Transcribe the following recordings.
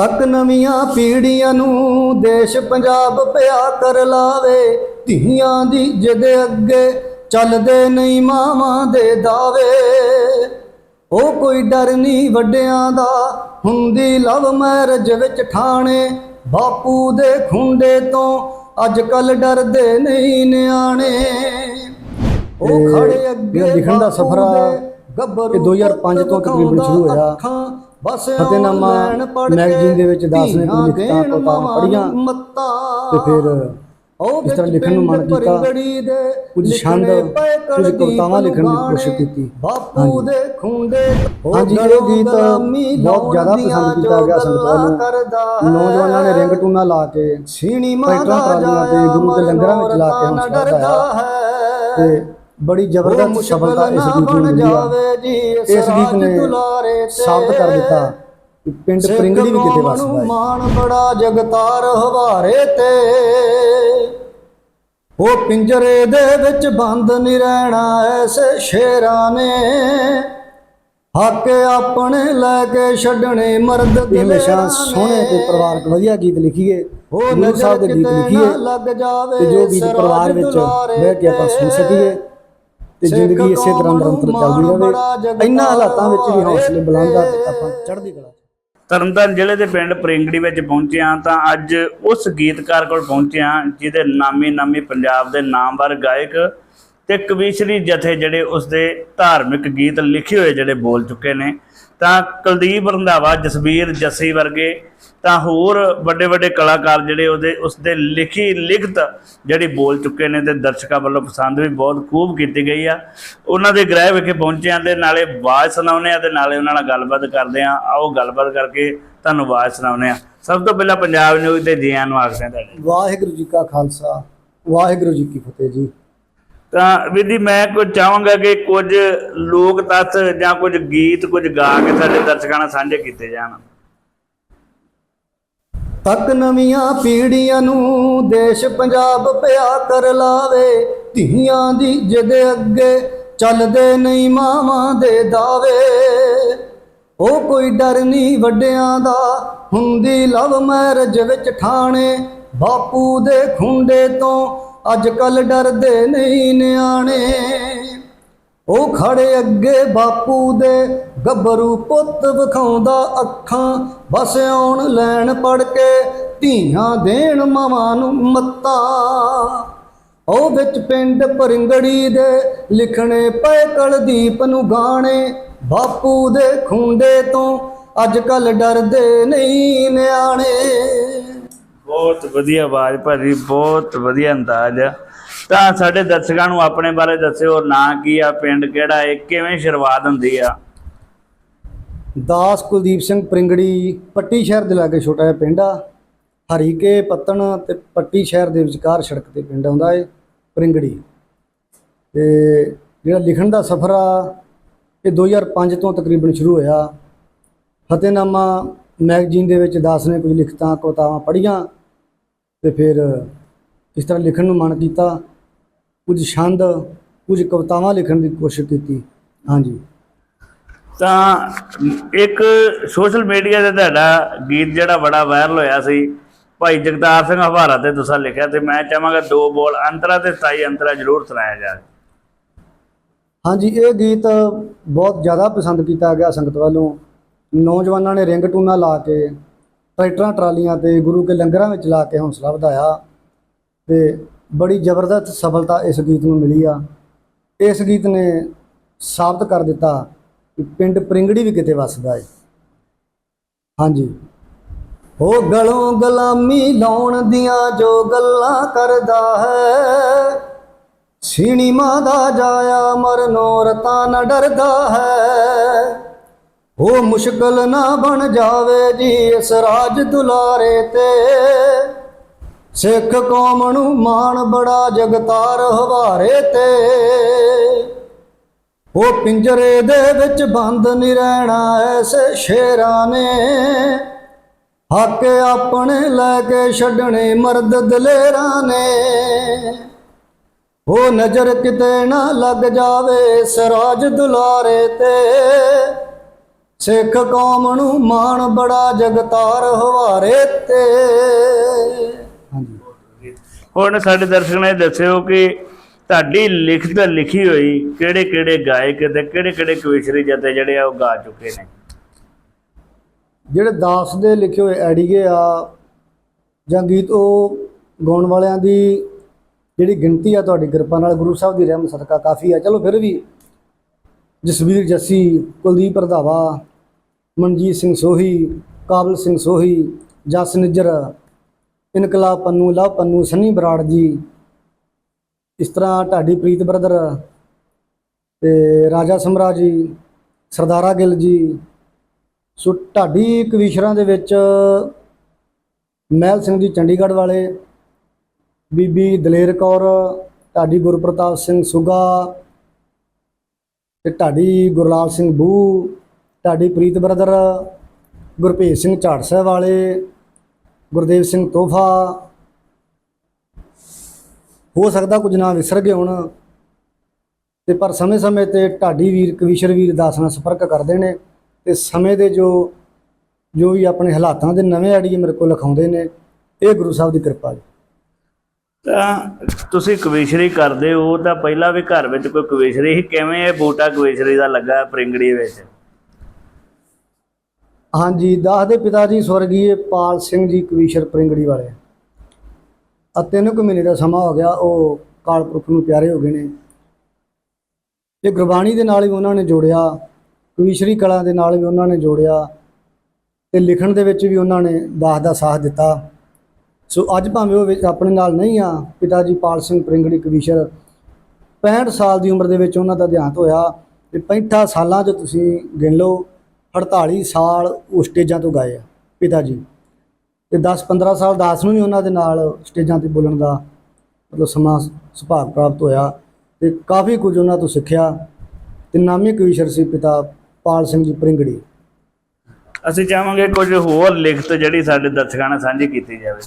ਤੱਕ ਨਵੀਆਂ ਪੀੜ੍ਹੀਆਂ ਨੂੰ ਦੇਸ਼ ਪੰਜਾਬ ਪਿਆ ਕਰ ਲਾਵੇ। ਧੀਆਂ ਦੀ ਜਿੱਦ ਅੱਗੇ ਚੱਲਦੇ ਨਹੀਂ ਮਾਵਾਂ ਦੇ ਦਾਵੇ ਉਹ ਕੋਈ ਡਰ ਨਹੀਂ ਵੱਡਿਆਂ ਦਾ ਹੁੰਦੀ ਲਵ ਮੈਰਿਜ ਵਿੱਚ ਠਾਣੇ। ਬਾਪੂ ਦੇ ਖੁੰਡੇ ਤੋਂ ਅੱਜ ਕੱਲ ਡਰਦੇ ਨਹੀਂ ਨਿਆਣੇ। ਉਹ ਖੜੇ ਅੱਗੇ ਲਿਖਣ ਦਾ ਸਫ਼ਰ ਇਹ 2005 ਤੋਂ ਤਕਰੀਬਨ ਸ਼ੁਰੂ ਹੋਇਆ। ਬਸ ਫਤਿਹਨਾਮਾ ਮੈਗਜ਼ੀਨ ਦੇ ਵਿੱਚ ਦਾਸ ਨੇ ਕੁਝ ਲਿਖਤਾਂ ਨੂੰ ਮੱਤਾਂ। ਤੇ ਫਿਰ ਉਹ ਇਸ ਤਰ੍ਹਾਂ ਲਿਖਣ ਨੂੰ ਮਨ ਕੀਤਾ। ਕੁਝ ਛੰਦ ਕੁਝ ਕਵਿਤਾਵਾਂ ਲਿਖਣ ਦੀ ਕੋਸ਼ਿਸ਼ ਕੀਤੀ। ਬਾਪੂ। ਦੇ ਖੁੰਡੇ ਹਾਂਜੀ, ਇਹ ਗੀਤ ਬਹੁਤ ਜ਼ਿਆਦਾ ਪਸੰਦ ਕੀਤਾ ਗਿਆ ਸੰਗਤਾਂ ਨੂੰ। ਨੌਜਵਾਨਾਂ ਨੇ ਰਿੰਗ ਟੂਨਾ ਲਾ ਕੇ ਸੀਣੀ ਟਰੈਕਟਰਾਂ ਟਰਾਲੀਆਂ ਤੇ ਗੁਰੂ ਦੇ ਲੰਗਰਾਂ ਵਿੱਚ ਲਾ ਕੇ ਵਧਾਇਆ ਹੈ। ਤੇ ਬੜੀ ਜ਼ਬਰਦਸਤ ਸਫਲਤਾ ਇਸ ਗੀਤ ਨੂੰ ਮਿਲੀ ਆ। ਇਸ ਗੀਤ ਨੇ ਸਾਬਤ ਕਰ ਦਿੱਤਾ। ਪਿੰਡ ਪ੍ਰਿੰਗਲੀ ਵੀ ਕਿਤੇ ਵੱਸਦਾ ਹੈ ਮਾਣ ਬੜਾ ਜਗਤਾਰ ਹਵਾਰੇ ਤੇ। ਉਹ ਪਿੰਜਰੇ ਦੇ ਵਿੱਚ ਬੰਦ ਨਹੀਂ ਰਹਿਣਾ ਐਸੇ ਸ਼ੇਰਾਂ ਨੇ। ਹੱਕ ਆਪਣੇ ਲੈ ਕੇ ਛੱਡਣੇ ਮਰਦ ਇਹ ਹਮੇਸ਼ਾ ਸੋਹਣੇ ਤੇ। ਪਰਿਵਾਰਕ ਵਧੀਆ ਗੀਤ ਲਿਖੀਏ ਉਹ ਨਜ਼ਰ ਸਾਹਿਬ ਦੇ ਗੀਤ ਲਿਖੀਏ ਤੇ ਜੋ ਗੀਤ ਪਰਿਵਾਰ ਵਿੱਚ ਬਹਿ ਕੇ ਆਪਾਂ ਸੁਣ ਸਕੀਏ। ਤੇ ਜ਼ਿੰਦਗੀ ਇਸੇ ਤਰ੍ਹਾਂ ਨਿਰੰਤਰ ਚੱਲਦੀ ਰਹੇ। ਇੰਨਾ ਹਾਲਾਤਾਂ ਵਿੱਚ ਵੀ ਹੌਸਲੇ ਬੁਲੰਦ ਆ ਤੇ ਆਪਾਂ ਚੜ੍ਹਦੀ ਕਲਾ 'ਚ। ਤਰਨਤਾਰਨ ਜ਼ਿਲ੍ਹੇ ਦੇ ਪਿੰਡ ਪ੍ਰਿੰਗੜੀ ਵਿੱਚ ਪਹੁੰਚੇ ਹਾਂ ਤਾਂ ਅੱਜ ਉਸ ਗੀਤਕਾਰ ਕੋਲ ਪਹੁੰਚੇ ਹਾਂ ਜਿਹਦੇ ਨਾਮੀ ਨਾਮੀ ਪੰਜਾਬ ਦੇ ਨਾਮਵਰ ਗਾਇਕ ਤੇ ਕਵੀਸ਼ਰੀ ਜਥੇ ਜਿਹੜੇ ਉਸ ਦੇ ਧਾਰਮਿਕ ਗੀਤ ਲਿਖੇ ਹੋਏ ਜਿਹੜੇ ਬੋਲ ਚੁੱਕੇ ਨੇ। ਤਾਂ ਕੁਲਦੀਪ ਰੰਧਾਵਾ ਜਸਬੀਰ ਜੱਸੀ ਵਰਗੇ ਤਾਂ ਹੋਰ ਵੱਡੇ ਵੱਡੇ ਕਲਾਕਾਰ ਜਿਹੜੇ ਉਹਦੇ ਉਸ ਦੇ ਲਿਖੀ ਲਿਖਤ ਜਿਹੜੀ ਬੋਲ ਚੁੱਕੇ ਨੇ ਤੇ ਦਰਸ਼ਕਾਂ ਵੱਲੋਂ ਪਸੰਦ ਵੀ ਬਹੁਤ ਖੂਬ ਕੀਤੀ ਗਈ ਆ। ਉਹਨਾਂ ਦੇ ਗ੍ਰਹਿ ਵਿਖੇ ਪਹੁੰਚੇ ਆ ਨਾਲੇ ਆਵਾਜ਼ ਸੁਣਾਉਨੇ ਆ ਤੇ ਨਾਲੇ ਉਹਨਾਂ ਨਾਲ ਗੱਲਬਾਤ ਕਰਦੇ ਆ। ਆਓ ਗੱਲਬਾਤ ਕਰਕੇ ਤੁਹਾਨੂੰ ਆਵਾਜ਼ ਸੁਣਾਉਨੇ ਆ। ਸਭ ਤੋਂ ਪਹਿਲਾਂ ਪੰਜਾਬ ਨਿਊਜ਼ ਤੇ ਜੀਆਂ ਨੂੰ ਆਖਦੇ ਆ ਤੁਹਾਡੇ। ਵਾਹਿਗੁਰੂ ਜੀ ਕਾ ਖਾਲਸਾ ਵਾਹਿਗੁਰੂ ਜੀ ਕੀ ਫਤਿਹ ਜੀ। ਤਾਂ ਵਿਧੀ ਮੈਂ ਕੁਝ ਚਾਹਾਂਗਾ ਕਿ ਕੁਝ ਲੋਕ ਤੱਥ ਜਾਂ ਕੁਝ ਗੀਤ ਕੁਝ ਗਾ ਕੇ ਸਾਡੇ ਦਰਸ਼ਕਾਂ ਨਾਲ ਸਾਂਝੇ ਕੀਤੇ ਜਾਣ। ਤੱਕ ਨਵੀਆਂ ਪੀੜੀਆਂ ਨੂੰ ਦੇਸ਼ ਪੰਜਾਬ ਪਿਆ ਕਰ ਲਾਵੇ, ਧੀਆਂ ਦੀ ਜਿੱਦ ਅੱਗੇ ਚੱਲਦੇ ਨਹੀਂ ਮਾਵਾਂ ਦੇ ਦਾਵੇ ਉਹ ਕੋਈ ਡਰ ਨਹੀਂ ਵੱਡਿਆਂ ਦਾ, ਹੁੰਦੀ ਲਵ ਮੈਰਿਜ ਵਿੱਚ ਠਾਣੇ। ਬਾਪੂ ਦੇ ਖੁੰਡੇ ਤੋਂ ਅੱਜ ਕੱਲ ਡਰਦੇ ਨਹੀਂ ਨਿਆਣੇ। ਉਹ ਖੜੇ ਅੱਗੇ ਬਾਪੂ ਦੇ ਗੱਭਰੂ ਪੁੱਤ ਵਿਖਾਉਂਦਾ ਅੱਖਾਂ, ਬਸ ਆਉਣ ਲੈਣ ਪੜ ਕੇ ਧੀਆਂ ਦੇਣ ਮਾਵਾਂ ਨੂੰ ਮੱਤਾਂ। ਉਹ ਵਿੱਚ ਪਿੰਡ ਪਰਿੰਗੜੀ ਦੇ ਲਿਖਣੇ ਪਏ ਕਲਦੀਪ ਨੂੰ ਗਾਣੇ, ਬਾਪੂ ਦੇ ਖੁੰਡੇ ਤੋਂ ਅੱਜ ਕੱਲ ਡਰਦੇ ਨਹੀਂ ਨਿਆਣੇ। ਬਹੁਤ ਵਧੀਆ ਆਵਾਜ਼ ਭਾਜੀ, ਬਹੁਤ ਵਧੀਆ ਅੰਦਾਜ਼ ਆ। ਤਾਂ ਸਾਡੇ ਦਰਸ਼ਕਾਂ ਨੂੰ ਆਪਣੇ ਬਾਰੇ ਦੱਸਿਓ, ਨਾਂ ਕੀ ਆ, ਪਿੰਡ ਕਿਹੜਾ ਹੈ ਕਿਵੇਂ ਸ਼ੁਰੂਆਤ ਹੁੰਦੀ ਆ? ਦਾਸ ਕੁਲਦੀਪ ਸਿੰਘ ਪ੍ਰਿੰਗੜੀ, ਪੱਟੀ ਸ਼ਹਿਰ ਦੇ ਲਾਗੇ ਛੋਟਾ ਜਿਹਾ ਪਿੰਡ ਆ। ਹਰੀਕੇ, ਪੱਤਣ ਤੇ ਪੱਟੀ ਸ਼ਹਿਰ ਦੇ ਵਿਚਕਾਰ ਸੜਕ ਤੇ ਪਿੰਡ ਆਉਂਦਾ ਏ, ਪ੍ਰਿੰਗੜੀ। ਤੇ ਜਿਹੜਾ ਲਿਖਣ ਦਾ ਸਫ਼ਰ ਆ, ਇਹ 2005 ਤੋਂ ਤਕਰੀਬਨ ਸ਼ੁਰੂ ਹੋਇਆ। ਫਤਿਹਨਾਮਾ ਮੈਗਜ਼ੀਨ ਦੇ ਵਿੱਚ ਦਾਸ ਨੇ ਕੁਝ ਲਿਖਤਾਂ, ਕਵਿਤਾਵਾਂ ਪੜ੍ਹੀਆਂ ਤੇ ਫਿਰ ਇਸ ਤਰ੍ਹਾਂ ਲਿਖਣ ਨੂੰ ਮਨ ਕੀਤਾ। ਕੁਝ ਛੰਦ ਕੁਝ ਕਵਿਤਾਵਾਂ ਲਿਖਣ ਦੀ ਕੋਸ਼ਿਸ਼ ਕੀਤੀ। ਹਾਂਜੀ। ਤਾਂ ਇੱਕ ਸੋਸ਼ਲ ਮੀਡੀਆ ਤੇ ਤੁਹਾਡਾ ਗੀਤ ਜਿਹੜਾ ਬੜਾ ਵਾਇਰਲ ਹੋਇਆ ਸੀ ਭਾਈ ਜਗਤਾਰ ਸਿੰਘ ਹਵਾਰਾ ਤੇ ਤੁਸੀਂ ਲਿਖਿਆ ਤੇ ਮੈਂ ਚਾਹਾਂਗਾ ਦੋ ਬੋਲ ਅੰਤਰਾ ਤੇ ਸਤਾਈ ਅੰਤਰਾ ਜ਼ਰੂਰ ਸੁਣਾਇਆ ਜਾਵੇ। ਹਾਂਜੀ ਇਹ ਗੀਤ ਬਹੁਤ ਜ਼ਿਆਦਾ ਪਸੰਦ ਕੀਤਾ ਗਿਆ ਸੰਗਤ ਵੱਲੋਂ। ਨੌਜਵਾਨਾਂ ਨੇ ਰਿੰਗ ਟੂਨਾ ਲਾ ਕੇ ਟਰੈਕਟਰਾਂ ਟਰਾਲੀਆਂ ਤੇ ਗੁਰੂ ਕੇ ਲੰਗਰਾਂ ਵਿੱਚ ਲਾ ਕੇ ਹੌਸਲਾ ਵਧਾਇਆ। ਤੇ ਬੜੀ ਜ਼ਬਰਦਸਤ ਸਫਲਤਾ ਇਸ ਗੀਤ ਨੂੰ ਮਿਲੀ ਆ। ਇਸ ਗੀਤ ਨੇ ਸਾਬਤ ਕਰ ਦਿੱਤਾ ਕਿ ਪਿੰਡ ਪ੍ਰਿੰਗੜੀ ਵੀ ਕਿਤੇ ਵੱਸਦਾ ਏ। ਹਾਂਜੀ। ਹੋ ਗਲੋਂ ਗੁਲਾਮੀ ਲਾਉਣ ਦੀਆਂ ਜੋ ਗੱਲਾਂ ਕਰਦਾ ਹੈ ਸੀਣੀ ਮਾਂ ਦਾ ਜਾਇਆ ਮਰਨੋਂ ਰਤਾ ਨਾ ਡਰਦਾ ਹੈ। ਉਹ ਮੁਸ਼ਕਲ ਨਾ ਬਣ ਜਾਵੇ ਜੀ ਇਸ ਰਾਜ ਦੁਲਾਰੇ ਤੇ ਸਿੱਖ ਕੌਮ ਨੂੰ ਮਾਣ ਬੜਾ ਜਗਤਾਰ ਹਵਾਰੇ ਤੇ। ਉਹ ਪਿੰਜਰੇ ਦੇ ਵਿੱਚ ਬੰਦ ਨਹੀਂ ਰਹਿਣਾ ਐਸੇ ਸ਼ੇਰਾਂ ਨੇ। ਹੱਕ ਆਪਣੇ ਲੈ ਕੇ ਛੱਡਣੇ ਮਰਦ ਦਲੇਰਾਂ ਨੇ। ਉਹ ਨਜ਼ਰ ਕਿਤੇ ਨਾ ਲੱਗ ਜਾਵੇ ਸਰਾਜ ਦੁਲਾਰੇ ਤੇ। ਸਿੱਖ ਕੌਮ ਨੂੰ ਮਾਣ ਬੜਾ ਜਗਤਾਰ ਹਵਾਰੇ ਤੇ। ਹੁਣ ਸਾਡੇ ਦਰਸ਼ਕਾਂ ਨੇ ਦੱਸਿਓ ਕਿ ਤੁਹਾਡੀ ਲਿਖਤ ਲਿਖੀ ਹੋਈ ਕਿਹੜੇ ਕਿਹੜੇ ਗਾਇਕ ਤੇ ਕਿਹੜੇ ਕਿਹੜੇ ਕਵਿਸ਼ਰੀ ਜਥੇ ਜਿਹੜੇ ਆ ਉਹ ਗਾ ਚੁੱਕੇ ਨੇ? ਜਿਹੜੇ ਦਾਸ ਦੇ ਲਿਖੇ ਹੋਏ ਐਡੀਏ ਆ ਜਾਂ ਗੀਤ, ਉਹ ਗਾਉਣ ਵਾਲਿਆਂ ਦੀ ਜਿਹੜੀ ਗਿਣਤੀ ਆ ਤੁਹਾਡੀ ਕਿਰਪਾ ਨਾਲ ਗੁਰੂ ਸਾਹਿਬ ਦੀ ਰਹਿਮਤ ਸਦਕਾ ਕਾਫੀ ਆ। ਚਲੋ ਫਿਰ ਵੀ ਜਸਵੀਰ ਜੱਸੀ, ਕੁਲਦੀਪ ਰਧਾਵਾ, ਮਨਜੀਤ ਸਿੰਘ ਸੋਹੀ, ਕਾਬਲ ਸਿੰਘ ਸੋਹੀ, ਜਸ ਨਿੱਜਰ ਇਨਕਲਾਬ ਪੰਨੂ, ਲਵ ਪੰਨੂ, ਸੰਨੀ ਬਰਾੜ ਜੀ। ਇਸ ਤਰ੍ਹਾਂ ਢਾਡੀ ਪ੍ਰੀਤ ਬ੍ਰਦਰ ਤੇ ਰਾਜਾ ਸਮਰਾ ਜੀ, ਸਰਦਾਰਾ ਗਿੱਲ ਜੀ। ਸੋ ਢਾਡੀ ਕਵੀਸ਼ਰਾਂ ਦੇ ਵਿੱਚ ਮਹਿਲ ਸਿੰਘ ਜੀ ਚੰਡੀਗੜ੍ਹ ਵਾਲੇ, ਬੀਬੀ ਦਲੇਰ ਕੌਰ, ਢਾਡੀ ਗੁਰਪ੍ਰਤਾਪ ਸਿੰਘ ਸੁਗਾ ਤੇ ਢਾਡੀ ਗੁਰਲਾਲ ਸਿੰਘ ਬੂ, ਢਾਡੀ ਪ੍ਰੀਤ ਬ੍ਰਦਰ, ਗੁਰਭੇਜ ਸਿੰਘ ਝਾੜ ਸਾਹਿਬ ਵਾਲੇ ਗੁਰਦੇਵ ਸਿੰਘ ਤੋਹਫਾ। ਹੋ ਸਕਦਾ ਕੁਝ ਨਾ ਵਿਸਰ ਗਏ ਹੋਣ, ਤੇ ਪਰ ਸਮੇਂ-ਸਮੇਂ ਤੇ ਢਾਡੀ ਵੀਰ, ਕਵੀਸ਼ਰ ਵੀਰ ਦਾਸ ਨਾਲ ਸੰਪਰਕ ਕਰਦੇ ਨੇ, ਤੇ ਸਮੇਂ ਦੇ ਜੋ ਜੋ ਵੀ ਆਪਣੇ ਹਾਲਾਤਾਂ ਦੇ ਨਵੇਂ ਆਈਡੀਏ ਮੇਰੇ ਕੋਲ ਲਿਖਾਉਂਦੇ ਨੇ, ਇਹ ਗੁਰੂ ਸਾਹਿਬ ਦੀ ਕਿਰਪਾ ਜੀ। ਤਾਂ ਤੁਸੀਂ ਕਵੀਸ਼ਰੀ ਕਰਦੇ ਹੋ, ਤਾਂ ਪਹਿਲਾਂ ਵੀ ਘਰ ਵਿੱਚ ਕੋਈ ਕਵਿਸ਼ਰੀ ਸੀ? ਕਿਵੇਂ ਇਹ ਬੂਟਾ ਕਵਿਸ਼ਰੀ ਦਾ ਲੱਗਾ ਪ੍ਰਿੰਗੜੀ ਵਿੱਚ? ਹਾਂਜੀ, ਦਾਸ ਦੇ ਪਿਤਾ ਜੀ ਸਵਰਗੀਏ ਪਾਲ ਸਿੰਘ ਜੀ ਕਵੀਸ਼ਰ ਪ੍ਰਿੰਗੜੀ ਵਾਲੇ। ਆ ਤਿੰਨ ਕੁ ਮਹੀਨੇ ਦਾ ਸਮਾਂ ਹੋ ਗਿਆ, ਉਹ ਕਾਲ ਪੁਰਖ ਨੂੰ ਪਿਆਰੇ ਹੋ ਗਏ ਨੇ। ਇਹ ਗੁਰਬਾਣੀ ਦੇ ਨਾਲ ਹੀ ਉਹਨਾਂ ਨੇ ਜੋੜਿਆ, ਕਵੀਸ਼ਰੀ ਕਲਾ ਦੇ ਨਾਲ ਵੀ ਉਹਨਾਂ ਨੇ ਜੋੜਿਆ, ਤੇ ਲਿਖਣ ਦੇ ਵਿੱਚ ਵੀ ਉਹਨਾਂ ਨੇ ਦਾਸ ਦਾ ਸਾਥ ਦਿੱਤਾ। ਸੋ ਅੱਜ ਭਾਵੇਂ ਉਹ ਆਪਣੇ ਨਾਲ ਨਹੀਂ ਆ, ਪਿਤਾ ਜੀ ਪਾਲ ਸਿੰਘ ਪ੍ਰਿੰਗੜੀ ਕਵੀਸ਼ਰ 65 ਸਾਲ ਦੀ ਉਮਰ ਦੇ ਵਿੱਚ ਉਹਨਾਂ ਦਾ ਦੇਹਾਂਤ ਹੋਇਆ, ਤੇ 65 ਸਾਲਾਂ 'ਚ ਤੁਸੀਂ ਗਿਣ ਲਓ 48 ਸਾਲ ਉਹ ਸਟੇਜਾਂ ਤੋਂ ਗਾਏ ਆ ਪਿਤਾ ਜੀ। ਤੇ 10-15 ਸਾਲ ਦਾਸ ਨੂੰ ਵੀ ਉਹਨਾਂ ਦੇ ਨਾਲ ਸਟੇਜਾਂ ਤੇ ਬੋਲਣ ਦਾ ਮਤਲਬ ਸਮਾਂ ਸੁਭਾਗ ਪ੍ਰਾਪਤ ਹੋਇਆ ਤੇ ਕਾਫੀ ਕੁਝ ਉਹਨਾਂ ਤੋਂ ਸਿੱਖਿਆ ਤੇ ਨਾਮੀ ਕਵੀਸ਼ਰ ਸੀ ਪਿਤਾ ਪਾਲ ਸਿੰਘ ਜੀ ਪ੍ਰਿੰਗੜੀ ਅਸੀਂ ਚਾਹਾਂਗੇ ਕੁਝ ਹੋਰ ਲਿਖਤ ਜਿਹੜੀ ਸਾਡੇ ਦਰਸ਼ਕਾਂ ਨਾਲ ਸਾਂਝੀ ਕੀਤੀ ਜਾਵੇ।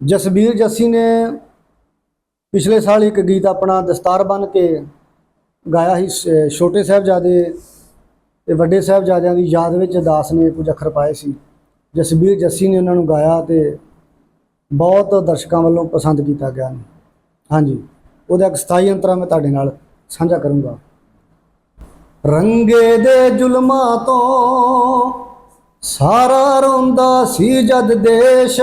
ਜਸਬੀਰ ਜੱਸੀ ਨੇ ਪਿਛਲੇ ਸਾਲ ਇੱਕ ਗੀਤ ਆਪਣਾ ਦਸਤਾਰ ਬਨ ਕੇ ਗਾਇਆ ਸ- ਛੋਟੇ ਸਾਹਿਬਜ਼ਾਦੇ ਤੇ ਵੱਡੇ ਸਾਹਿਬਜ਼ਾਦਿਆਂ ਦੀ ਯਾਦ ਵਿੱਚ ਦਾਸ ਨੇ ਕੁਝ ਅੱਖਰ ਪਾਏ ਸੀ। ਜਸਬੀਰ ਜੱਸੀ ਨੇ ਉਹਨਾਂ ਨੂੰ ਗਾਇਆ ਤੇ ਬਹੁਤ ਦਰਸ਼ਕਾਂ ਵੱਲੋਂ ਪਸੰਦ ਕੀਤਾ ਗਿਆ ਹਾਂਜੀ, ਉਹਦਾ ਇੱਕ ਸਥਾਈ ਅੰਤਰਾ ਮੈਂ ਤੁਹਾਡੇ ਨਾਲ ਸਾਂਝਾ ਕਰੂੰਗਾ। ਰੰਗੇ ਦੇ ਜ਼ੁਲਮਾਂ ਤੋਂ ਸਾਰਾ ਰੋਂਦਾ ਸੀ ਜਦ ਦੇਸ਼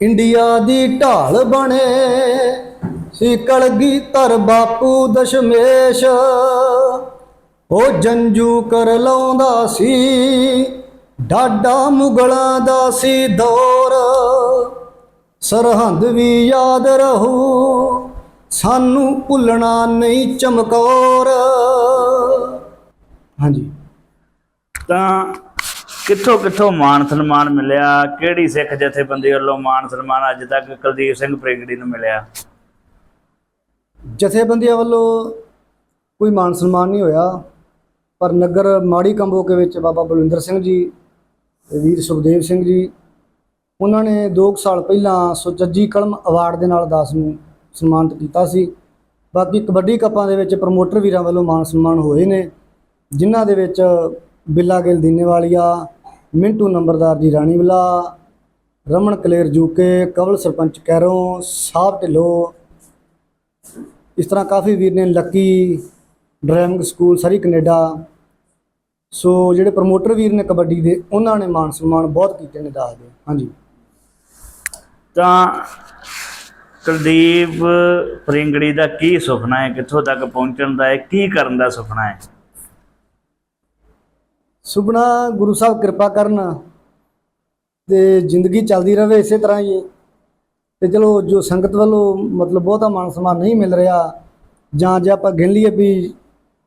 ਇੰਡੀਆ ਦੀ ਢਾਲ ਬਣੇ ਸੀ ਕਲਗੀ ਧਰ ਬਾਪੂ ਦਸ਼ਮੇਸ਼। ਉਹ ਜੰਜੂ ਕਰ ਲਾਉਂਦਾ ਸੀ ਡਾਡਾ ਮੁਗਲਾਂ ਦਾ ਸੀ ਦੌਰ। ਸਰਹੰਦ ਵੀ ਯਾਦ ਰਹੂ ਸਾਨੂੰ ਭੁੱਲਣਾ ਨਹੀਂ ਚਮਕੌਰ। ਹਾਂਜੀ। ਤਾਂ ਕਿੱਥੋਂ ਕਿੱਥੋਂ ਮਾਣ ਸਨਮਾਨ ਮਿਲਿਆ? ਕਿਹੜੀ ਸਿੱਖ ਜਥੇਬੰਦੀ ਵੱਲੋਂ ਮਾਣ ਸਨਮਾਨ ਅੱਜ ਤੱਕ ਕੁਲਦੀਪ ਸਿੰਘ ਪ੍ਰਿੰਗੜੀ ਨੂੰ ਮਿਲਿਆ? ਜਥੇਬੰਦੀਆਂ ਵੱਲੋਂ ਕੋਈ ਮਾਨ ਸਨਮਾਨ ਨਹੀਂ ਹੋਇਆ। ਪਰ ਨਗਰ ਮਾੜੀ ਕੰਬੋਕੇ ਵਿੱਚ ਬਾਬਾ ਬਲਵਿੰਦਰ ਸਿੰਘ ਜੀ ਵੀਰ ਸੁਖਦੇਵ ਸਿੰਘ ਜੀ, ਉਹਨਾਂ ਨੇ 2 ਸਾਲ ਪਹਿਲਾਂ ਸੁਚੱਜੀ ਕਲਮ ਅਵਾਰਡ ਦੇ ਨਾਲ ਦਾਸ ਨੂੰ ਸਨਮਾਨਿਤ ਕੀਤਾ ਸੀ। ਬਾਕੀ ਕਬੱਡੀ ਕੱਪਾਂ ਦੇ ਵਿੱਚ ਪ੍ਰਮੋਟਰ ਵੀਰਾਂ ਵੱਲੋਂ ਮਾਨ ਸਨਮਾਨ ਹੋਏ ਨੇ, ਜਿਨ੍ਹਾਂ ਦੇ ਵਿੱਚ ਬਿੱਲਾ ਗਿੱਲ ਦੀਨੇਵਾਲੀਆ, ਮਿੰਟੂ ਨੰਬਰਦਾਰ ਜੀ ਰਾਣੀਵਲਾ ਰਮਨ ਕਲੇਰ ਜੂਕੇ, ਕਵਲ ਸਰਪੰਚ ਕੈਰੋਂ ਸਾਹਿਬ ਢਿੱਲੋਂ, ਇਸ ਤਰ੍ਹਾਂ ਕਾਫੀ ਵੀਰ ਨੇ, lucky driving school Surrey Canada so ਜਿਹੜੇ ਪ੍ਰਮੋਟਰ ਵੀਰ ਨੇ ਕਬੱਡੀ ਦੇ ਉਹਨਾਂ ਨੇ ਮਾਨ ਸਨਮਾਨ ਬਹੁਤ ਕੀਤੇ ਨੇ ਦਾਸ ਦੇ। ਹਾਂਜੀ। ਤਾਂ ਕੁਲਦੀਪ ਪ੍ਰਿੰਗੜੀ ਦਾ ਕੀ ਸੁਪਨਾ ਹੈ? ਕਿੱਥੋਂ ਤੱਕ ਪਹੁੰਚਣ ਦਾ ਹੈ? ਕੀ ਕਰਨ ਦਾ ਸੁਪਨਾ ਹੈ? ਸੁਪਨਾ ਗੁਰੂ ਸਾਹਿਬ ਕਿਰਪਾ ਕਰਨ ਤੇ ਜ਼ਿੰਦਗੀ ਚੱਲਦੀ ਰਹੇ ਇਸੇ ਤਰ੍ਹਾਂ ਹੀ। ਤੇ ਚਲੋ ਜੋ ਸੰਗਤ ਵੱਲੋਂ ਮਤਲਬ ਬਹੁਤਾ ਮਾਨ ਸਨਮਾਨ ਨਹੀਂ ਮਿਲ ਰਿਹਾ ਜਾਂ ਜੇ ਆਪਾਂ ਗਿਣ ਲਈਏ ਵੀ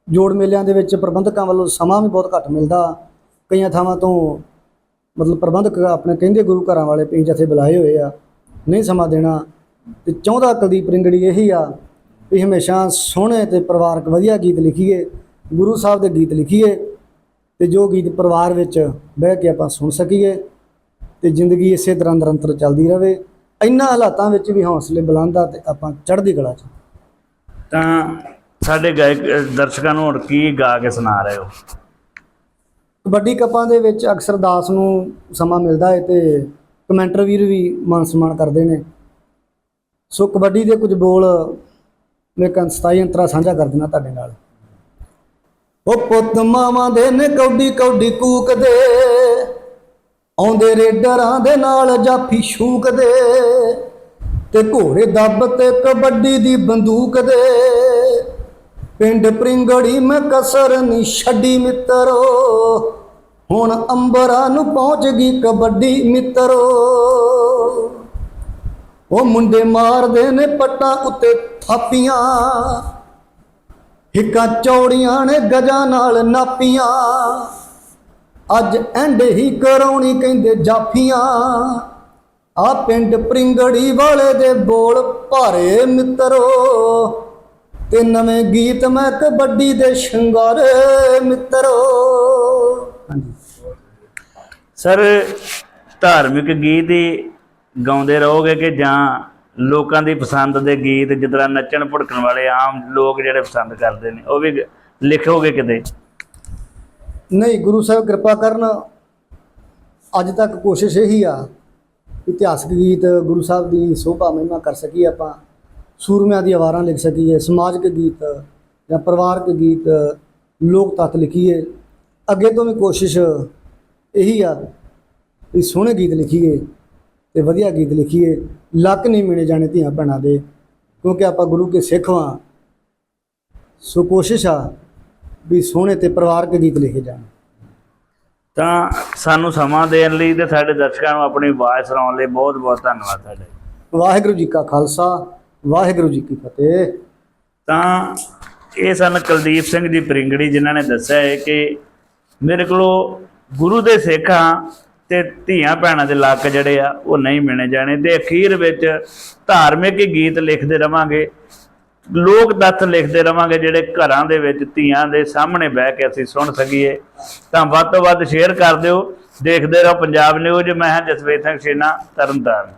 ਜੋੜ ਮੇਲਿਆਂ ਦੇ ਵਿੱਚ ਪ੍ਰਬੰਧਕਾਂ ਵੱਲੋਂ ਸਮਾਂ ਵੀ ਬਹੁਤ ਘੱਟ ਮਿਲਦਾ। ਕਈਆਂ ਥਾਵਾਂ ਤੋਂ ਮਤਲਬ ਪ੍ਰਬੰਧਕ ਆਪਣੇ ਕਹਿੰਦੇ ਗੁਰੂ ਘਰਾਂ ਵਾਲੇ ਪੀ ਜਥੇ ਬੁਲਾਏ ਹੋਏ ਆ, ਨਹੀਂ ਸਮਾਂ ਦੇਣਾ। ਤੇ ਚਾਹੁੰਦਾ ਕੁਲਦੀਪ ਰਿੰਗੜੀ ਇਹੀ ਆ ਵੀ ਹਮੇਸ਼ਾ ਸੋਹਣੇ ਤੇ ਪਰਿਵਾਰਕ ਵਧੀਆ ਗੀਤ ਲਿਖੀਏ, ਗੁਰੂ ਸਾਹਿਬ ਦੇ ਗੀਤ ਲਿਖੀਏ ਤੇ ਜੋ ਗੀਤ ਪਰਿਵਾਰ ਵਿੱਚ ਬਹਿ ਕੇ ਆਪਾਂ ਸੁਣ ਸਕੀਏ ਤੇ ਜ਼ਿੰਦਗੀ ਇਸੇ ਤਰ੍ਹਾਂ ਨਿਰੰਤਰ ਚੱਲਦੀ ਰਹੇ ਇੰਨਾ ਹਾਲਾਤਾਂ ਵਿੱਚ ਵੀ ਹੌਸਲੇ ਬੁਲੰਦਾ ਆ ਤੇ ਆਪਾਂ ਚੜ੍ਹਦੀ ਕਲਾ 'ਚ। ਤਾਂ ਸਾਡੇ ਗਾਇਕ ਦਰਸ਼ਕਾਂ ਨੂੰ ਹੁਣ ਕੀ ਗਾ ਕੇ ਸੁਣਾ ਰਹੇ ਹੋ? ਕਬੱਡੀ ਕੱਪਾਂ ਦੇ ਵਿੱਚ ਅਕਸਰ ਦਾਸ ਨੂੰ ਸਮਾਂ ਮਿਲਦਾ ਹੈ ਤੇ ਕਮੈਂਟਰ ਵੀਰ ਵੀ ਮਾਨ ਸਨਮਾਨ ਕਰਦੇ ਨੇ। ਸੋ ਕਬੱਡੀ ਦੇ ਕੁਝ ਬੋਲ ਮੈਂ ਕੰਨ 27 ਅੰਤਰਾ ਸਾਂਝਾ ਕਰ ਦਿੰਦਾ ਤੁਹਾਡੇ ਨਾਲ। ਉਹ ਪੁੱਤ ਮਾਵਾਂ ਦੇ ਨੇ ਕੌਡੀ ਕੌਡੀ ਕੂਕਦੇ, ਆਉਂਦੇ ਰੇਡਰਾਂ ਦੇ ਨਾਲ ਜਾਫੀ ਸ਼ੂਕਦੇ ਤੇ ਘੋੜੇ ਦੱਬ ਤੇ ਕਬੱਡੀ ਦੀ ਬੰਦੂਕ ਦੇ ਪਿੰਡ ਪ੍ਰਿੰਗੜੀ ਮੈਂ ਕਸਰ ਨਹੀਂ ਛੱਡੀ ਮਿੱਤਰੋ। ਹੁਣ ਅੰਬਰਾਂ ਨੂੰ ਪਹੁੰਚ ਗਈ ਕਬੱਡੀ ਮਿੱਤਰੋ। ਉਹ ਮੁੰਡੇ ਮਾਰਦੇ ਨੇ ਪੱਟਾਂ ਉੱਤੇ ਥਾਪੀਆਂ। ਹਿੱਕਾਂ ਚੌੜੀਆਂ ਨੇ ਗਜਾਂ ਨਾਲ ਨਾਪੀਆਂ। ਅੱਜ ਐਂਡ ਹੀ ਕਰਾਉਣੀ ਕਹਿੰਦੇ ਜਾਫੀਆਂ। ਆ ਪਿੰਡ ਪ੍ਰਿੰਗੜੀ ਵਾਲੇ ਦੇ ਬੋਲ ਭਾਰੇ ਮਿੱਤਰੋ। ਤੇ ਨਵੇਂ ਗੀਤ ਮੈਂ ਕਬੱਡੀ ਦੇ ਸ਼ਿੰਗਾਰੇ ਮਿੱਤਰੋ। ਸਰ ਧਾਰਮਿਕ ਗੀਤ ਹੀ ਗਾਉਂਦੇ ਰਹੋਗੇ ਕਿ ਜਾਂ ਲੋਕਾਂ ਦੀ ਪਸੰਦ ਦੇ ਗੀਤ ਤਰ੍ਹਾਂ ਨੱਚਣ ਭੁੜਕਣ ਵਾਲੇ ਆਮ ਲੋਕ ਜਿਹੜੇ ਪਸੰਦ ਕਰਦੇ ਨੇ ਉਹ ਵੀ ਲਿਖੋਗੇ ਕਿਤੇ? ਨਹੀਂ ਗੁਰੂ ਸਾਹਿਬ ਕਿਰਪਾ ਕਰਨ ਅੱਜ ਤੱਕ ਕੋਸ਼ਿਸ਼ ਇਹੀ ਆ ਇਤਿਹਾਸਕ ਗੀਤ ਗੁਰੂ ਸਾਹਿਬ ਦੀ ਸੋਭਾ ਮਹਿਮਾ ਕਰ ਸਕੀਏ ਆਪਾਂ। ਸੂਰਮਿਆਂ ਦੀ ਆਵਾਰਾਂ ਲਿਖ ਸਕੀਏ ਸਮਾਜਿਕ ਗੀਤ ਜਾਂ ਪਰਿਵਾਰਕ ਗੀਤ ਲੋਕ ਤੱਤ ਲਿਖੀਏ। ਅੱਗੇ ਤੋਂ ਵੀ ਕੋਸ਼ਿਸ਼ ਇਹੀ ਆ ਵੀ ਸੋਹਣੇ ਗੀਤ ਲਿਖੀਏ ਤੇ ਵਧੀਆ ਗੀਤ ਲਿਖੀਏ। ਲੱਕ ਨਹੀਂ ਮਿਣੇ ਜਾਣੇ ਧੀਆਂ ਭੈਣਾਂ ਦੇ ਕਿਉਂਕਿ ਆਪਾਂ ਗੁਰੂ ਕੇ ਸਿੱਖ ਵਾਂ। ਸੋ ਕੋਸ਼ਿਸ਼ ਆ ਵੀ ਸੋਹਣੇ ਤੇ ਪਰਿਵਾਰਕ ਗੀਤ ਲਿਖੇ ਜਾਣ। ਤਾਂ ਸਾਨੂੰ ਸਮਾਂ ਦੇਣ ਲਈ ਤੇ ਸਾਡੇ ਦਰਸ਼ਕਾਂ ਨੂੰ ਆਪਣੀ ਆਵਾਜ਼ ਸੁਣਾਉਣ ਲਈ ਬਹੁਤ ਬਹੁਤ ਧੰਨਵਾਦ ਤੁਹਾਡਾ। ਵਾਹਿਗੁਰੂ ਜੀ ਕਾ ਖਾਲਸਾ ਵਾਹਿਗੁਰੂ ਜੀ ਕੀ ਫਤਿਹ। ਤਾਂ ਇਹ ਸਨ ਕੁਲਦੀਪ ਸਿੰਘ ਜੀ ਪ੍ਰਿੰਗੜੀ, ਜਿਨ੍ਹਾਂ ਨੇ ਦੱਸਿਆ ਹੈ ਕਿ ਮੇਰੇ ਕੋਲੋਂ ਗੁਰੂ ਦੇ ਸਿੱਖ ਹਾਂ ਤੇ ਧੀਆਂ ਭੈਣਾਂ ਦੇ ਲੱਕ ਜਿਹੜੇ ਆ, ਉਹ ਨਹੀਂ ਮਿਣੇ ਜਾਣੇ। ਤੇ ਅਖੀਰ ਵਿੱਚ ਧਾਰਮਿਕ ਹੀ ਗੀਤ ਲਿਖਦੇ ਰਵਾਂਗੇ, ਲੋਕ ਤੱਥ ਲਿਖਦੇ ਰਵਾਂਗੇ, ਜਿਹੜੇ ਘਰਾਂ ਦੇ ਵਿੱਚ ਧੀਆਂ ਦੇ ਸਾਹਮਣੇ ਬਹਿ ਕੇ ਅਸੀਂ ਸੁਣ ਸਕੀਏ। ਤਾਂ ਵੱਧ ਤੋਂ ਵੱਧ ਸ਼ੇਅਰ ਕਰ ਦਿਓ। ਦੇਖਦੇ ਰਹੋ ਪੰਜਾਬ ਨਿਊਜ਼। ਮੈਂ ਹਾਂ ਜਸਵੇਤ ਸਿੰਘ ਸ਼ੇਨਾ ਤਰਨਤਾਰਨ।